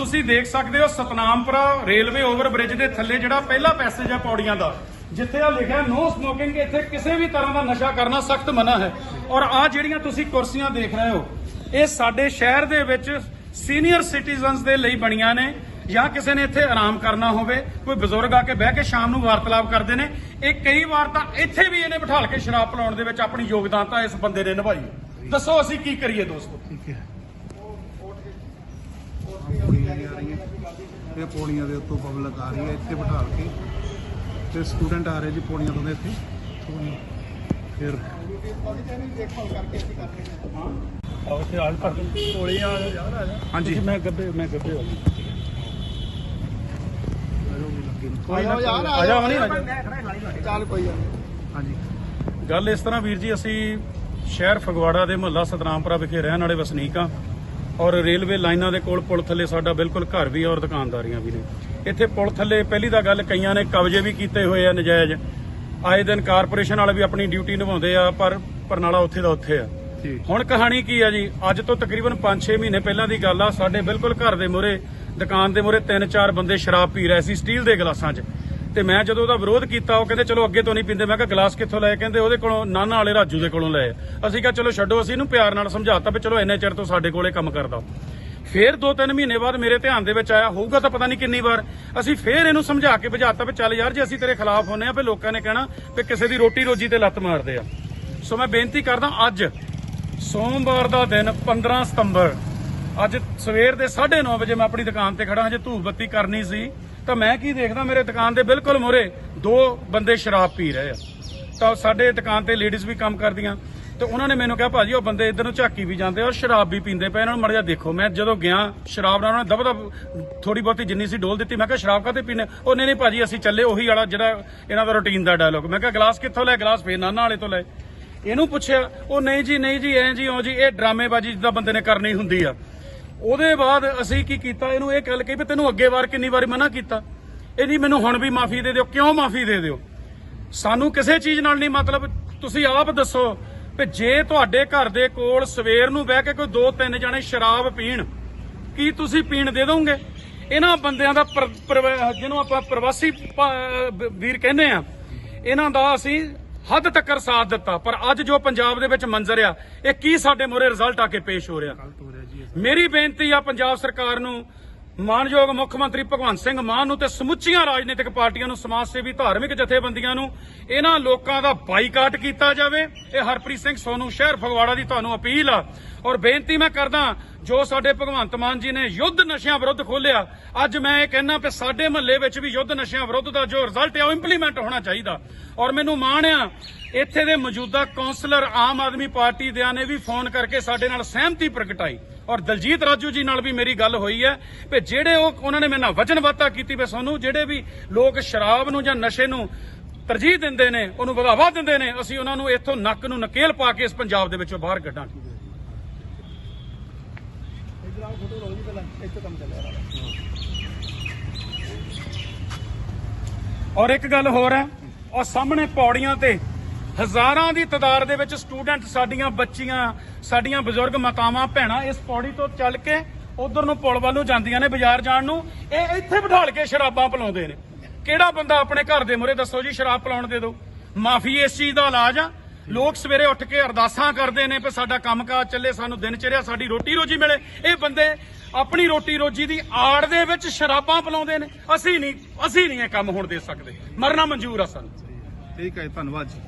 ਤੁਸੀਂ ਦੇਖ ਸਕਦੇ ਹੋ ਸਤਨਾਮਪੁਰਾ ਰੇਲਵੇ ਓਵਰ ਬ੍ਰਿਜ ਦੇ ਥੱਲੇ ਜਿਹੜਾ ਪਹਿਲਾ ਪੈਸੇਜ ਹੈ ਪੌੜੀਆਂ ਦਾ, ਜਿੱਥੇ ਆ ਲਿਖਿਆ ਨੋ ਸਮੋਕਿੰਗ ਇੱਥੇ ਕਿਸੇ ਵੀ ਤਰ੍ਹਾਂ ਦਾ ਨਸ਼ਾ ਕਰਨਾ ਸਖਤ ਮਨਾ ਹੈ। ਔਰ ਆ ਜਿਹੜੀਆਂ ਤੁਸੀਂ ਕੁਰਸੀਆਂ ਦੇਖ ਰਹੇ ਹੋ, ਇਹ ਸਾਡੇ ਸ਼ਹਿਰ ਦੇ ਵਿੱਚ ਸੀਨੀਅਰ ਸਿਟੀਜ਼ਨਸ ਦੇ ਲਈ ਬਣੀਆਂ ਨੇ, ਜਾਂ ਕਿਸੇ ਨੇ ਇੱਥੇ ਆਰਾਮ ਕਰਨਾ ਹੋਵੇ, ਕੋਈ ਬਜ਼ੁਰਗ ਆ ਕੇ ਬਹਿ ਕੇ ਸ਼ਾਮ ਨੂੰ ਵਾਰਤਾਲਾਪ ਕਰਦੇ ਨੇ, ਇਹ ਕਈ ਵਾਰ ਤਾਂ ਇੱਥੇ ਵੀ ਇਹਨੇ ਬਿਠਾਲ ਕੇ ਸ਼ਰਾਬ ਪਿਲਾਉਣ ਦੇ ਵਿੱਚ ਆਪਣੀ ਯੋਗਦਾਨਤਾ ਇਸ ਬੰਦੇ ਨੇ ਨਿਭਾਈ ਦੱਸੋ ਅਸੀਂ ਕੀ ਕਰੀਏ ਦੋਸਤੋ? ਠੀਕ ਹੈ। ਪੌੜੀਆਂ ਆ ਰਹੀਆਂ। ਇਹ ਪੌੜੀਆਂ ਦੇ ਉੱਤੋਂ ਪਬਲਿਕ ਆ ਰਹੀ ਹੈ ਇੱਥੇ ਬਿਠਾ ਕੇ। ਤੇ ਸਟੂਡੈਂਟ ਆ ਰਹੇ ਜੀ ਪੌੜੀਆਂ ਤੋਂ ਦੇ ਇੱਥੇ। ਫਿਰ ਹਾਲ ਆ ਯਾਰ ਆ ਜਾ। ਹਾਂਜੀ। ਮੈਂ ਗੱਬੇ ਮੈਂ ਗੱਬੇ ਹੋ ਕੋਈ ਨਾ ਯਾਰ ਆ ਜਾ ਚੱਲ ਕੋਈ ਹਾਂਜੀ। ਗੱਲ ਇਸ ਤਰ੍ਹਾਂ ਵੀਰ ਜੀ ਅਸੀਂ ਸ਼ਹਿਰ ਫਗਵਾੜਾ ਦੇ ਮੁਹੱਲਾ ਸਤਨਾਮਪੁਰਾ ਵਿਖੇ ਰਹਿਣ ਵਾਲੇ ਵਸਨੀਕ ਹਾਂ ਔਰ ਰੇਲਵੇ ਲਾਈਨਾਂ ਦੇ ਕੋਲ ਪੁਲ ਥੱਲੇ ਸਾਡਾ ਬਿਲਕੁਲ ਘਰ ਵੀ ਔਰ ਦੁਕਾਨਦਾਰੀਆਂ ਵੀ ਨੇ। ਇੱਥੇ ਪੁਲ ਥੱਲੇ ਪਹਿਲੀ ਤਾਂ ਗੱਲ ਕਈਆਂ ਨੇ ਕਬਜ਼ੇ ਵੀ ਕੀਤੇ ਹੋਏ ਆ ਨਜਾਇਜ਼। ਆਏ ਦਿਨ ਕਾਰਪੋਰੇਸ਼ਨ ਵਾਲੇ ਵੀ ਆਪਣੀ ਡਿਊਟੀ ਨਿਭਾਉਂਦੇ ਆ ਪਰ ਪਰਨਾਲਾ ਉੱਥੇ ਦਾ ਉੱਥੇ ਆ। ਹੁਣ ਕਹਾਣੀ ਕੀ ਆ ਜੀ? ਅੱਜ ਤੋਂ ਤਕਰੀਬਨ 5-6 ਮਹੀਨੇ ਪਹਿਲਾਂ ਦੀ ਗੱਲ ਆ ਸਾਡੇ ਬਿਲਕੁਲ ਘਰ ਦੇ ਮੂਹਰੇ ਦੁਕਾਨ ਦੇ ਮੂਹਰੇ ਤਿੰਨ ਚਾਰ ਬੰਦੇ ਸ਼ਰਾਬ ਪੀ ਰਹੇ ਸੀ ਸਟੀਲ ਦੇ ਗਲਾਸਾਂ 'ਚ। ਤੇ ਮੈਂ ਜਦੋਂ ਉਹਦਾ ਵਿਰੋਧ ਕੀਤਾ, ਉਹ ਕਹਿੰਦੇ, ਚਲੋ, ਅੱਗੇ ਤੋਂ ਨਹੀਂ ਪੀਂਦੇ। ਮੈਂ ਕਿਹਾ, ਗਲਾਸ ਕਿੱਥੋਂ ਲਏ? ਕਹਿੰਦੇ, ਉਹਦੇ ਕੋਲੋਂ, ਨਾਨਾ ਵਾਲੇ ਰਾਜੂ ਦੇ ਕੋਲੋਂ ਲਏ। ਅਸੀਂ ਕਿਹਾ, ਚਲੋ, ਛੱਡੋ, ਅਸੀਂ ਇਹਨੂੰ ਪਿਆਰ ਨਾਲ ਸਮਝਾਤਾ ਵੀ, ਚਲੋ, ਇੰਨੇ ਚਿਰ ਤੋਂ ਸਾਡੇ ਕੋਲੇ ਕੰਮ ਕਰਦਾ ਫੇਰ 2-3 ਮਹੀਨੇ ਬਾਅਦ ਮੇਰੇ ਧਿਆਨ ਦੇ ਵਿੱਚ ਆਇਆ, ਹੋਊਗਾ ਤਾਂ ਪਤਾ ਨਹੀਂ ਕਿੰਨੀ ਵਾਰ। ਅਸੀਂ ਫੇਰ ਇਹਨੂੰ ਸਮਝਾ ਕੇ ਭਜਾਤਾ ਵੀ, ਚੱਲ ਯਾਰ, ਜੇ ਅਸੀਂ ਤੇਰੇ ਖਿਲਾਫ ਹੁੰਨੇ ਆ ਫੇ ਲੋਕਾਂ ਨੇ ਕਹਿਣਾ ਵੀ ਕਿਸੇ ਦੀ ਰੋਟੀ ਰੋਜੀ ਤੇ ਲੱਤ ਮਾਰਦੇ ਆ। ਸੋ ਮੈਂ ਬੇਨਤੀ ਕਰਦਾ, ਅੱਜ, ਸੋਮਵਾਰ ਦਾ ਦਿਨ 15 ਸਤੰਬਰ, ਅੱਜ ਸਵੇਰ ਦੇ 9:30 ਵਜੇ ਮੈਂ ਆਪਣੀ ਦੁਕਾਨ ਤੇ ਖੜਾ ਹਜੇ ਧੂਪ ਬੱਤੀ ਕਰਨੀ ਸੀ। ਤਾਂ ਮੈਂ ਕੀ ਦੇਖਦਾ, ਮੇਰੇ ਦੁਕਾਨ ਦੇ ਬਿਲਕੁਲ ਮੂਹਰੇ ਦੋ ਬੰਦੇ ਸ਼ਰਾਬ ਪੀ ਰਹੇ ਆ। ਤਾਂ ਸਾਡੇ ਦੁਕਾਨ ਤੇ ਲੇਡੀਜ਼ ਵੀ ਕੰਮ ਕਰਦੀਆਂ। ਤੇ ਉਹਨਾਂ ਨੇ ਮੈਨੂੰ ਕਿਹਾ, ਭਾਜੀ, ਉਹ ਬੰਦੇ ਇਧਰ ਨੂੰ ਝਾਕੀ ਵੀ ਜਾਂਦੇ ਆ ਔਰ ਸ਼ਰਾਬ ਵੀ ਪੀਂਦੇ ਪਏ ਇਹਨਾਂ ਨੂੰ ਮੜ ਜਾ ਦੇਖੋ। ਮੈਂ ਜਦੋਂ ਗਿਆ, ਸ਼ਰਾਬ ਨਾਲ ਉਹਨਾਂ ਨੇ ਦਬ ਦਬ ਥੋੜੀ ਬਹੁਤੀ ਜਿੰਨੀ ਸੀ ਡੋਲ ਦਿੱਤੀ। ਮੈਂ ਕਿਹਾ, ਸ਼ਰਾਬ ਕਾਤੇ ਪੀਨੇ ਉਹ, ਨਹੀਂ ਨਹੀਂ ਭਾਜੀ, ਅਸੀਂ ਚੱਲੇ ਉਹੀ ਵਾਲਾ ਜਿਹੜਾ ਇਹਨਾਂ ਦਾ ਰੁਟੀਨ ਦਾ ਡਾਇਲੋਗ ਮੈਂ ਕਿਹਾ, ਗਲਾਸ ਕਿੱਥੋਂ ਲੈ? ਗਲਾਸ ਫੇਰ ਨਾਨਾ ਵਾਲੇ ਤੋਂ ਲੈ। ਇਹਨੂੰ ਪੁੱਛਿਆ, ਉਹ, ਨਹੀਂ ਜੀ ਨਹੀਂ ਜੀ, ਐਂ ਜੀ ਓ ਜੀ, ਇਹ ਡਰਾਮੇਬਾਜ਼ੀ ਜਿੱਦਾਂ ਬੰਦੇ ਨੇ ਕਰਨੀ ਹੁੰਦੀ ਆ। ਉਹਦੇ ਬਾਅਦ ਅਸੀਂ ਕੀ ਕੀਤਾ? ਇਹਨੂੰ ਇਹ ਗੱਲ ਕਹੀ ਵੀ ਤੈਨੂੰ ਅੱਗੇ ਵਾਰ ਕਿੰਨੀ ਵਾਰੀ ਮਨਾ ਕੀਤਾ। ਇਹ ਜੀ ਮੈਨੂੰ ਹੁਣ ਵੀ ਮਾਫੀ ਦੇ ਦਿਓ। ਕਿਉਂ ਮਾਫੀ ਦੇ ਦਿਓ? ਸਾਨੂੰ ਕਿਸੇ ਚੀਜ਼ ਨਾਲ ਨਹੀਂ ਮਤਲਬ। ਤੁਸੀਂ ਆਪ ਦੱਸੋ ਕਿ ਜੇ ਤੁਹਾਡੇ ਘਰ ਦੇ ਕੋਲ ਸਵੇਰ ਨੂੰ ਬਹਿ ਕੇ ਕੋਈ ਦੋ ਤਿੰਨ ਜਣੇ ਸ਼ਰਾਬ ਪੀਣ, ਕੀ ਤੁਸੀਂ ਪੀਣ ਦੇ ਦੋਗੇ? ਇਹਨਾਂ ਬੰਦਿਆਂ ਦਾ ਜਿਹਨੂੰ ਆਪਾਂ ਪ੍ਰਵਾਸੀ ਵੀਰ ਕਹਿੰਦੇ ਆ, ਇਹਨਾਂ ਦਾ ਅਸੀਂ ਹੱਦ ਤੱਕ ਸਾਥ ਦਿੱਤਾ। ਪਰ ਅੱਜ ਜੋ ਪੰਜਾਬ ਦੇ ਵਿੱਚ ਮੰਜ਼ਰ ਆ, ਇਹ ਕੀ ਸਾਡੇ ਮੂਹਰੇ ਰਿਜ਼ਲਟ ਆ ਕੇ ਪੇਸ਼ ਹੋ ਰਿਹਾ? ਮੇਰੀ ਬੇਨਤੀ ਆ ਪੰਜਾਬ ਸਰਕਾਰ ਨੂੰ, ਮਾਨਯੋਗ ਮੁੱਖ ਮੰਤਰੀ ਭਗਵੰਤ ਸਿੰਘ ਮਾਨ ਨੂੰ ਤੇ ਸਮੁੱਚੀਆਂ ਰਾਜਨੀਤਿਕ ਪਾਰਟੀਆਂ ਨੂੰ, ਸਮਾਜ ਸੇਵੀ, ਧਾਰਮਿਕ ਜਥੇਬੰਦੀਆਂ ਨੂੰ, ਇਹਨਾਂ ਲੋਕਾਂ ਦਾ ਬਾਈਕਾਟ ਕੀਤਾ ਜਾਵੇ। ਇਹ ਹਰਪ੍ਰੀਤ ਸਿੰਘ ਸੋਨੂ, ਸ਼ਹਿਰ ਫਗਵਾੜਾ ਦੀ ਤੁਹਾਨੂੰ ਅਪੀਲ ਆ। ਔਰ ਬੇਨਤੀ ਮੈਂ ਕਰਦਾ, ਜੋ ਸਾਡੇ ਭਗਵੰਤ ਮਾਨ ਜੀ ਨੇ ਯੁੱਧ ਨਸ਼ਿਆਂ ਵਿਰੁੱਧ ਖੋਲਿਆ ਅੱਜ ਮੈਂ ਇਹ ਕਹਿਣਾ ਕਿ ਸਾਡੇ ਮਹੱਲੇ ਵਿੱਚ ਵੀ ਯੁੱਧ ਨਸ਼ਿਆਂ ਵਿਰੁੱਧ ਦਾ ਜੋ ਰਿਜ਼ਲਟ ਹੈ ਉਹ ਇੰਪਲੀਮੈਂਟ ਹੋਣਾ ਚਾਹੀਦਾ। ਔਰ ਮੈਨੂੰ ਮਾਣ ਆ, ਇੱਥੇ ਦੇ ਮੌਜੂਦਾ ਕਾਉਂਸਲਰ ਆਮ ਆਦਮੀ ਪਾਰਟੀ ਦਿਆਂ ਨੇ ਵੀ ਫੋਨ ਕਰਕੇ ਸਾਡੇ ਨਾਲ ਸਹਿਮਤੀ ਪ੍ਰਗਟਾਈ। ਔਰ ਦਲਜੀਤ ਰਾਜੂ ਜੀ ਨਾਲ ਵੀ ਮੇਰੀ ਗੱਲ ਹੋਈ ਹੈ ਕਿ ਜਿਹੜੇ ਉਹ ਉਹਨਾਂ ਨੇ ਮੇਰੇ ਨਾਲ ਵਚਨਬੱਧਤਾ ਕੀਤੀ ਵੀ ਸਾਨੂੰ ਜਿਹੜੇ ਵੀ ਲੋਕ ਸ਼ਰਾਬ ਨੂੰ ਜਾਂ ਨਸ਼ੇ ਨੂੰ ਤਰਜੀਹ ਦਿੰਦੇ ਨੇ, ਉਹਨੂੰ ਵਧਾਵਾ ਦਿੰਦੇ ਨੇ, ਅਸੀਂ ਉਹਨਾਂ ਨੂੰ ਇੱਥੋਂ ਨੱਕ ਨੂੰ ਨਕੇਲ ਪਾ ਕੇ ਇਸ ਪੰਜਾਬ ਦੇ ਵਿੱਚੋਂ ਬਾਹਰ ਕੱਢਾਂਗੇ। ਔਰ ਇੱਕ ਗੱਲ ਹੋਰ ਹੈ, ਔਰ ਸਾਹਮਣੇ ਪੌੜੀਆਂ ਤੇ ਹਜ਼ਾਰਾਂ ਦੀ ਤਾਦਾਦ ਦੇ ਵਿੱਚ ਸਟੂਡੈਂਟ ਸਾਡੀਆਂ ਬੱਚੀਆਂ ਸਾਡੀਆਂ ਬਜ਼ੁਰਗ ਮਾਤਾਵਾਂ, ਭੈਣਾਂ ਇਸ ਪੌੜੀ ਤੋਂ ਚੱਲ ਕੇ ਉਧਰ ਨੂੰ ਪੁਲ ਵੱਲ ਨੂੰ ਜਾਂਦੀਆਂ ਨੇ ਬਾਜ਼ਾਰ ਜਾਣ ਨੂੰ। ਇਹ ਇੱਥੇ ਬਿਠਾਲ ਕੇ ਸ਼ਰਾਬਾਂ ਪਿਲਾਉਂਦੇ ਨੇ। ਕਿਹੜਾ ਬੰਦਾ ਆਪਣੇ ਘਰ ਦੇ ਮੂਹਰੇ ਦੱਸੋ ਜੀ, ਸ਼ਰਾਬ ਪਿਲਾਉਣ ਦੇ ਦਿਓ? ਮਾਫੀ ਇਸ ਚੀਜ਼ ਦਾ ਇਲਾਜ ਆ। ਲੋਕ ਸਵੇਰੇ ਉੱਠ ਕੇ ਅਰਦਾਸਾਂ ਕਰਦੇ ਨੇ ਕਿ ਸਾਡਾ ਕੰਮਕਾਜ ਚੱਲੇ, ਸਾਨੂੰ ਦਿਨ ਚੜਿਆ, ਸਾਡੀ ਰੋਟੀ ਰੋਜੀ ਮਿਲੇ। ਇਹ ਬੰਦੇ ਆਪਣੀ ਰੋਟੀ ਰੋਜੀ ਦੀ ਆੜ ਦੇ ਵਿੱਚ ਸ਼ਰਾਬਾਂ ਪਿਲਾਉਂਦੇ ਨੇ। ਅਸੀਂ ਨਹੀਂ ਅਸੀਂ ਨਹੀਂ ਇਹ ਕੰਮ ਹੁਣ ਦੇ ਸਕਦੇ। ਮਰਨਾ ਮਨਜ਼ੂਰ ਆ ਸਾਨੂੰ। ਠੀਕ ਹੈ ਧੰਨਵਾਦ ਜੀ।